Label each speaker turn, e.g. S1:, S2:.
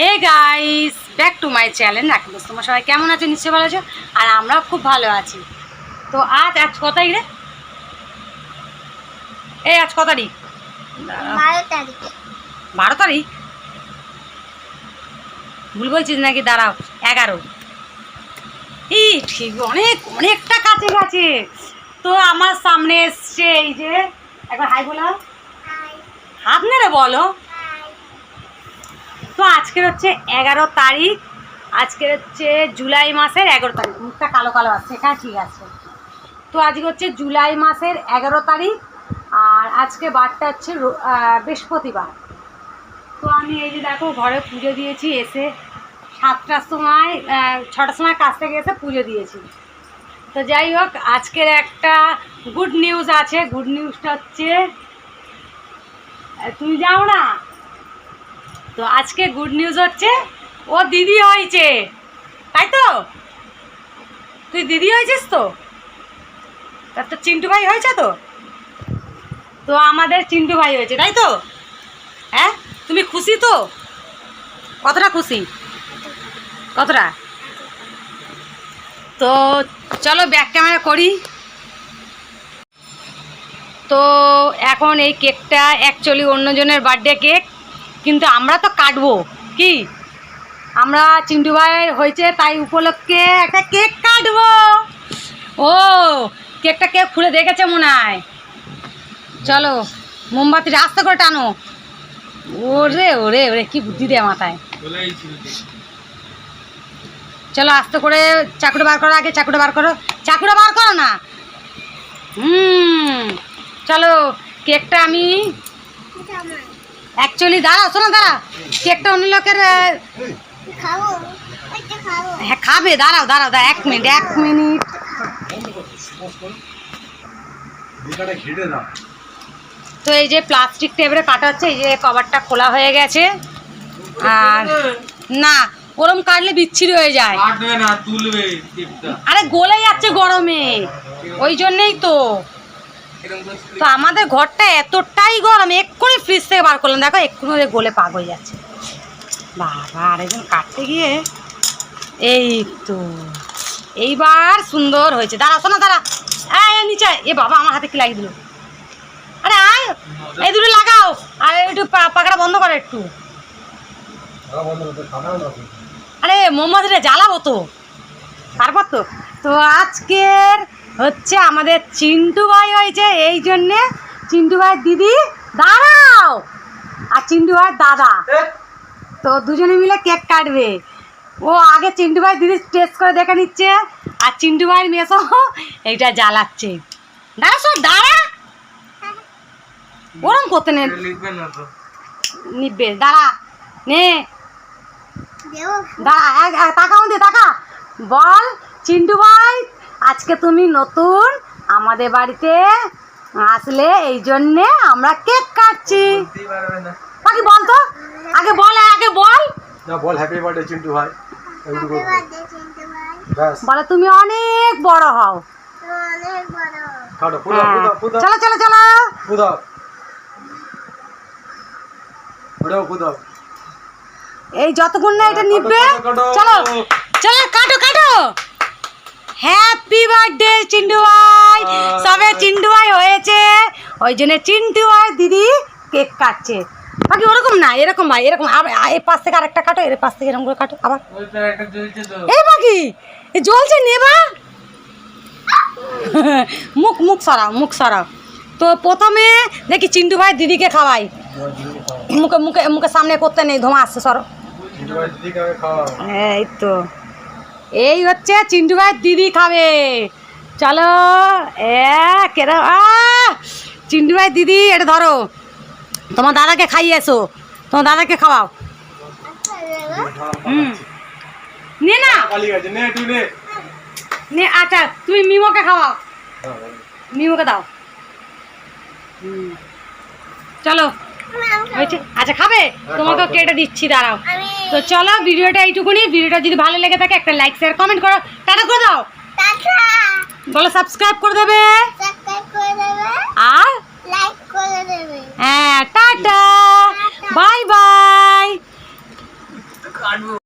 S1: Hey guys back to my channel এখন তোমার সবাই কেমন আছে? নিশ্চয়ই ভালো আছো? আর আমরা খুব ভালো আছি। তো আজ আজ ক তারিখ রে? এই আজ ক তারিখ?
S2: বারো তারিখ।
S1: ভুল বলছিস নাকি? দাঁড়াও এগারো। এই ঠিক অনেক অনেকটা কাছে গেছে। তো আমার সামনে এসছে এই যে একবার হাই বলো। হাত নেড়ে বলো। তো আজকের হচ্ছে এগারো তারিখ। আজকের হচ্ছে জুলাই মাসের এগারো তারিখ। মুখটা কালো কালো আছে হ্যাঁ ঠিক আছে। তো আজকে হচ্ছে জুলাই মাসের এগারো তারিখ আর আজকে বারটা হচ্ছে বৃহস্পতিবার। তো আমি এই যে দেখো, ঘরে পুজো দিয়েছি, এসে সাতটার সময় ছটার সময় কাছ থেকে এসে পুজো দিয়েছি। তো যাই হোক, আজকের একটা গুড নিউজ আছে। গুড নিউজটা হচ্ছে তুমি যাও না? তো আজকে গুড নিউজ হচ্ছে, ও দিদি হয়েছে। তাই তো? তুই দিদি হয়েছিস তো? তার তো চিন্টু ভাই হয়েছে তো? তো আমাদের চিন্টু ভাই হয়েছে, তাই তো? হ্যাঁ? তুমি খুশি তো? কতটা খুশি? কতটা? তো চলো ব্যাক ক্যামেরা করি। তো এখন এই কেকটা অ্যাকচুয়ালি অন্যজনের বার্থডে কেক কিন্তু আমরা তো কাটবো। কি? আমরা চিন্টু ভাইয়ের হয়েছে তাই উপলক্ষে একটা কেক কাটবো। ও, কেকটা কেক খুলে দেখেছে মনে হয়? চলো মোমবাতি আস্তে করে টানো। ওরে ওরে ওরে, কি বুদ্ধি দেয় মাথায়। চলো আস্তে করে চাকুটা বার করো আগে, চাকুটা বার করো। চাকুটা বার করো না। হুম, চলো, কেকটা আমি অ্যাকচুয়ালি দাঁড়াও শোনো দাঁড়া। কেকটা অন্য লোকের আহ,
S2: খাব ওইটা খাব।
S1: হ্যাঁ খাবে দাঁড়াও দাঁড়াও দাঁড়াও এক মিনিট এক মিনিট। তো এই যে প্লাস্টিক টেবিলে কাটা হচ্ছে এই যে কভারটা খোলা হয়ে গেছে। আর না ওরম কাটলে বিচ্ছিরি হয়ে যায়।
S3: না
S1: আরে গলে যাচ্ছে গরমে ওই জন্যেই তো। তো আমাদের ঘরটা এতটাই গরম এক্ষুনি ফ্রিজ থেকে বার করলাম। দেখো, এক্ষুনি ওদের গোলে পাগ হয়ে যাচ্ছে। বাবা আরেকজন কাটতে গিয়ে এই তো, এইবার সুন্দর হয়েছে। দাঁড়া, শোনা, দাঁড়া। এই, নিচে আয়। এ বাবা, আমার হাতে কি লাগিয়ে দিল? আরে, আয়। এই দুটো লাগাও। আর একটু পা- পাখাটা বন্ধ করো একটু। আরে, মোমবাতিটা জ্বালাবো তো। তারপর তো। তো আজকের হচ্ছে আমাদের চিন্টু ভাই হয়েছে এই জন্যে চিন্টু ভাইয়ের দিদি দাঁড়াও। আর চিন্টু ভাইয়ের দাদা। তো দুজনে মিলে কেক কাটবে। ও আগে চিন্টু ভাই দিদি টেস্ট করে দেখে নিচ্ছে আর চিন্টু ভাইয়ের মেসো এইটা জ্বালাচ্ছে। দাঁড়া সব দাঁড়া। ওরম করতে নে
S3: লিখবে
S1: নিবে দাঁড়া নে। দাঁড়া তাকা আমাদের তাকা। বল চিন্টু ভাই আজকে তুমি নতুন আমাদের বাড়িতে আসলে এই জন্যে আমরা কেক কাটছি। বাকি বল তো। আগে বল আগে বল।
S4: না বল হ্যাপি বার্থডে চিন্টু ভাই।
S1: বলে তুমি অনেক বড় হও।
S2: তুমি অনেক বড়
S4: কাটো পুদা
S1: হ্যাঁ।
S4: পুদা পুদা
S1: চলো চলো চলো।
S4: পুদা ওটাও পুদা
S1: এই যতক্ষণ না এটা নিবে
S4: কাটো, কাটো।
S1: চলো চলো কাটো কাটো। হ্যাপি বার্থডে চিন্টু ভাই সবে চিন্টু ভাই হয়েছে। ওই জন্য চিন্টু ভাই দিদি কেক কাটছে। বাকি ওরকম না এরকম ভাই এরকম এর পাশ থেকে আরেকটা কাটো এর পাশ থেকে এরকম করে কাটো আবার। এই বাকি জ্বলছে নেবা মুখ মুখ সরাও মুখ সরাও। তো প্রথমে দেখি চিন্টু ভাই দিদিকে খাওয়াই। মুখে মুখে মুখে সামনে করতে নেই ধোঁয়া আসছে সরো। এই তো। এই হচ্ছে চিন্টু ভাই দিদি খাবে। চলো চিন্টু ভাই দিদি, এটা ধরো। তোমার দাদাকে খাইয়ে এসো। তোমার দাদাকে খাওয়াও। হুম। নে আচ্ছা তুমি মিমোকে খাওয়াও। মিমোকে দাও। চলো। আচ্ছা খাবে? তোমাকে কেটে দিচ্ছি দাঁড়াও। তো চলো ভিডিওটা এইটুকুনি। ভিডিওটা যদি ভালো লেগে থাকে একটা লাইক শেয়ার কমেন্ট করো। টাটা করে দাও। বলো সাবস্ক্রাইব করে দেবে।